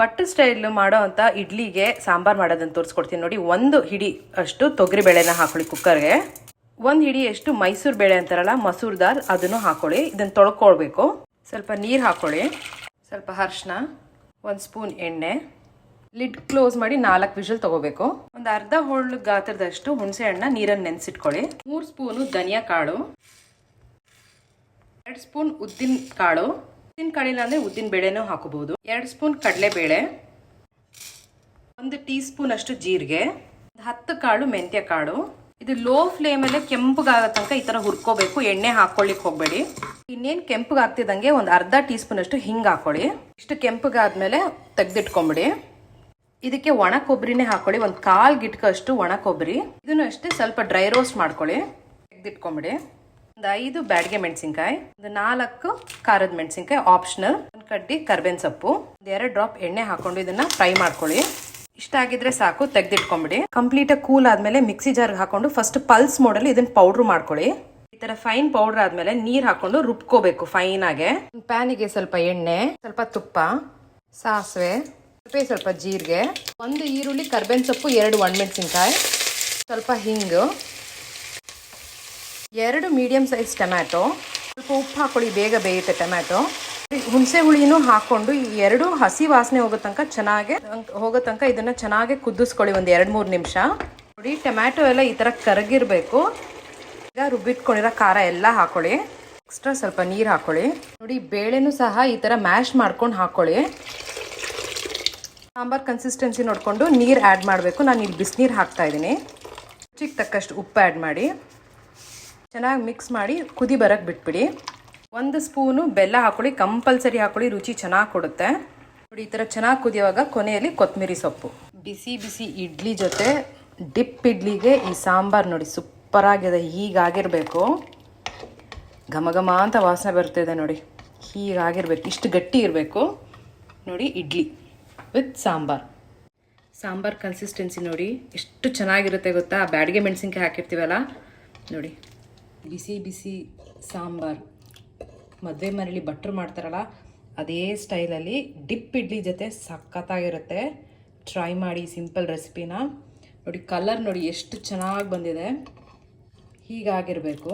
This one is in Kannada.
ಬಟ್ ಸ್ಟೈಲ್ ಮಾಡೋ ಅಂತ ಇಡ್ಲಿಗೆ ಸಾಂಬಾರ್ ಮಾಡೋದನ್ನ ತೋರಿಸ್ಕೊಡ್ತೀನಿ ನೋಡಿ, ಒಂದು ಹಿಡಿ ಅಷ್ಟು ತೊಗರಿ ಬೇಳೆನ ಹಾಕೊಳ್ಳಿ ಕುಕ್ಕರ್ಗೆ. ಒಂದು ಹಿಡಿ ಎಷ್ಟು ಮೈಸೂರು ಬೇಳೆ ಅಂತಾರಲ್ಲ, ಮಸೂರ್ ದಾಲ್ ಅದನ್ನು ಹಾಕೊಳ್ಳಿ, ಇದನ್ನು ತೊಳ್ಕೊಳ್ಬೇಕು. ಸ್ವಲ್ಪ ನೀರು ಹಾಕೊಳ್ಳಿ, ಸ್ವಲ್ಪ ಅರ್ಶಿನ ಒಂದು ಸ್ಪೂನ್ ಎಣ್ಣೆ, ಲಿಡ್ ಕ್ಲೋಸ್ ಮಾಡಿ ನಾಲ್ಕು ವಿಷಲ್ ತಗೋಬೇಕು. ಒಂದು ಅರ್ಧ ಹೋಳು ಗಾತ್ರದಷ್ಟು ಹುಣಸೆ ಹಣ್ಣ ನೀರನ್ನು ನೆನೆಸಿಟ್ಕೊಳ್ಳಿ. ಮೂರು ಸ್ಪೂನು ಧನಿಯಾ ಕಾಳು, ಎರಡು ಸ್ಪೂನ್ ಉದ್ದಿನ ಕಾಳು ಉದ್ದಿನ ಕಾಳಿಲ್ಲ ಅಂದರೆ ಉದ್ದಿನ ಬೇಳೆನೂ ಹಾಕೋಬಹುದು. ಎರಡು ಸ್ಪೂನ್ ಕಡಲೆಬೇಳೆ, ಒಂದು ಟೀ ಸ್ಪೂನ್ ಅಷ್ಟು ಜೀರಿಗೆ, ಒಂದು ಹತ್ತು ಕಾಳು ಮೆಂತ್ಯ ಕಾಳು. ಇದು ಲೋ ಫ್ಲೇಮಲ್ಲೇ ಕೆಂಪಗಾಗೋ ತನಕ ಈ ಥರ ಹುರ್ಕೋಬೇಕು. ಎಣ್ಣೆ ಹಾಕ್ಕೊಳ್ಳಿಕ್ಕೆ ಹೋಗಬೇಡಿ. ಇನ್ನೇನು ಕೆಂಪಗಾಗ್ತಿದ್ದಂಗೆ ಒಂದು ಅರ್ಧ ಟೀ ಸ್ಪೂನ್ ಅಷ್ಟು ಹಿಂಗೆ ಹಾಕೊಳ್ಳಿ. ಇಷ್ಟು ಕೆಂಪಗಾದ್ಮೇಲೆ ತೆಗೆದಿಟ್ಕೊಂಬಿಡಿ. ಇದಕ್ಕೆ ಒಣ ಕೊಬ್ಬರಿನೇ ಹಾಕೊಳ್ಳಿ. ಒಂದು ಕಾಲ್ ಗಿಟ್ಕಷ್ಟು ಒಣ ಕೊಬ್ಬರಿ ಇದನ್ನು ಅಷ್ಟೇ ಸ್ವಲ್ಪ ಡ್ರೈ ರೋಸ್ಟ್ ಮಾಡ್ಕೊಳ್ಳಿ. ತೆಗ್ದಿಟ್ಕೊಂಬಿಡಿ. ಒಂದು ಐದು ಬ್ಯಾಡ್ಗೆ ಮೆಣಸಿನ್ಕಾಯಿ, ಒಂದು ನಾಲ್ಕು ಖಾರದ ಮೆಣಸಿನ್ಕಾಯಿ ಆಪ್ಷನಲ್ ಒಂದು ಕಡ್ಡಿ ಕರ್ಬೇನ್ ಸೊಪ್ಪು, ಒಂದು ಎರಡು ಡ್ರಾಪ್ ಎಣ್ಣೆ ಹಾಕೊಂಡು ಇದನ್ನ ಫ್ರೈ ಮಾಡ್ಕೊಳ್ಳಿ. ಇಷ್ಟ ಆಗಿದ್ರೆ ಸಾಕು, ತೆಗೆದಿಟ್ಕೊಂಬಿಡಿ. ಕಂಪ್ಲೀಟ್ ಕೂಲ್ ಆದ್ಮೇಲೆ ಮಿಕ್ಸಿ ಜಾರ್ಗೆ ಹಾಕೊಂಡು ಫಸ್ಟ್ ಪಲ್ಸ್ ಮೋಡಲ್ಲಿ ಇದನ್ನ ಪೌಡ್ರ್ ಮಾಡ್ಕೊಳ್ಳಿ. ಈ ತರ ಫೈನ್ ಪೌಡರ್ ಆದ್ಮೇಲೆ ನೀರ್ ಹಾಕೊಂಡು ರುಬ್ಕೋಬೇಕು ಫೈನ್ ಆಗಿ. ಪ್ಯಾನಿಗೆ ಸ್ವಲ್ಪ ಎಣ್ಣೆ, ಸ್ವಲ್ಪ ತುಪ್ಪ, ಸಾಸಿವೆ, ಸ್ವಲ್ಪ ಸ್ವಲ್ಪ ಜೀರಿಗೆ, ಒಂದು ಈರುಳ್ಳಿ ಕರ್ಬೇನ್ ಸೊಪ್ಪು, ಎರಡು ಒಣ ಮೆಣಸಿನಕಾಯಿ ಸ್ವಲ್ಪ ಹಿಂಗು. ಎರಡು ಮೀಡಿಯಮ್ ಸೈಜ್ ಟೊಮ್ಯಾಟೊ ಸ್ವಲ್ಪ ಉಪ್ಪು ಹಾಕೊಳ್ಳಿ, ಬೇಗ ಬೇಯುತ್ತೆ ಟೊಮ್ಯಾಟೊ ಹುಣಸೆ ಹುಳಿನೂ ಹಾಕೊಂಡು ಈ ಎರಡು ಹಸಿ ವಾಸನೆ ಹೋಗೋ ತನಕ ಚೆನ್ನಾಗೆ, ಹೋಗೋ ತನಕ ಇದನ್ನು ಚೆನ್ನಾಗಿ ಕುದಿಸ್ಕೊಳ್ಳಿ ಒಂದು ಎರಡು ಮೂರು ನಿಮಿಷ. ನೋಡಿ ಟೊಮ್ಯಾಟೊ ಎಲ್ಲ ಈ ಥರ ಕರಗಿರಬೇಕು. ಈಗ ರುಬ್ಬಿಟ್ಕೊಂಡಿರೋ ಖಾರ ಎಲ್ಲ ಹಾಕೊಳ್ಳಿ. ಎಕ್ಸ್ಟ್ರಾ ಸ್ವಲ್ಪ ನೀರು ಹಾಕೊಳ್ಳಿ. ನೋಡಿ, ಬೇಳೆನೂ ಸಹ ಈ ಥರ ಮ್ಯಾಶ್ ಮಾಡ್ಕೊಂಡು ಹಾಕೊಳ್ಳಿ. ಸಾಂಬಾರ್ ಕನ್ಸಿಸ್ಟೆನ್ಸಿ ನೋಡಿಕೊಂಡು ನೀರು ಆ್ಯಡ್ ಮಾಡಬೇಕು. ನಾನು ಇಲ್ಲಿ ಬಿಸಿನೀರು ಹಾಕ್ತಾ ಇದ್ದೀನಿ. ರುಚಿಗೆ ತಕ್ಕಷ್ಟು ಉಪ್ಪು ಆ್ಯಡ್ ಮಾಡಿ. ಚೆನ್ನಾಗಿ ಮಿಕ್ಸ್ ಮಾಡಿ ಕುದಿ ಬರಕ್ಕೆ ಬಿಟ್ಬಿಡಿ. ಒಂದು ಸ್ಪೂನು ಬೆಲ್ಲ ಹಾಕೊಳ್ಳಿ, ಕಂಪಲ್ಸರಿ ಹಾಕೊಳ್ಳಿ, ರುಚಿ ಚೆನ್ನಾಗಿ ಕೊಡುತ್ತೆ. ನೋಡಿ, ಈ ಥರ ಚೆನ್ನಾಗಿ ಕುದಿಯುವಾಗ ಕೊನೆಯಲ್ಲಿ ಕೊತ್ತಂಬರಿ ಸೊಪ್ಪು. ಬಿಸಿ ಬಿಸಿ ಇಡ್ಲಿ ಜೊತೆ ಡಿಪ್ ಇಡ್ಲಿಗೆ ಈ ಸಾಂಬಾರು ನೋಡಿ ಸೂಪರಾಗಿದೆ, ಹೀಗಾಗಿರಬೇಕು. ಘಮ ಘಮ ಅಂತ ವಾಸನೆ ಬರ್ತಿದೆ ನೋಡಿ, ಹೀಗಾಗಿರ್ಬೇಕು. ಇಷ್ಟು ಗಟ್ಟಿ ಇರಬೇಕು. ನೋಡಿ, ಇಡ್ಲಿ ವಿತ್ ಸಾಂಬಾರ್. ಸಾಂಬಾರ್ ಕನ್ಸಿಸ್ಟೆನ್ಸಿ ನೋಡಿ, ಎಷ್ಟು ಚೆನ್ನಾಗಿರುತ್ತೆ ಗೊತ್ತಾ? ಬ್ಯಾಡಿಗೆ ಮೆಣಸಿನ್ಕಾಯಿ ಹಾಕಿರ್ತೀವಲ್ಲ, ನೋಡಿ. ಬಿಸಿ ಬಿಸಿ ಸಾಂಬಾರು. ಮದುವೆ ಮನೇಲಿ ಬಟ್ರು ಮಾಡ್ತಾರಲ್ಲ, ಅದೇ ಸ್ಟೈಲಲ್ಲಿ ಡಿಪ್ ಇಡ್ಲಿ ಜೊತೆ ಸಖತ್ತಾಗಿರುತ್ತೆ. ಟ್ರೈ ಮಾಡಿ ಸಿಂಪಲ್ ರೆಸಿಪಿನ. ನೋಡಿ, ಕಲರ್ ನೋಡಿ, ಎಷ್ಟು ಚೆನ್ನಾಗಿ ಬಂದಿದೆ. ಹೀಗಾಗಿರಬೇಕು.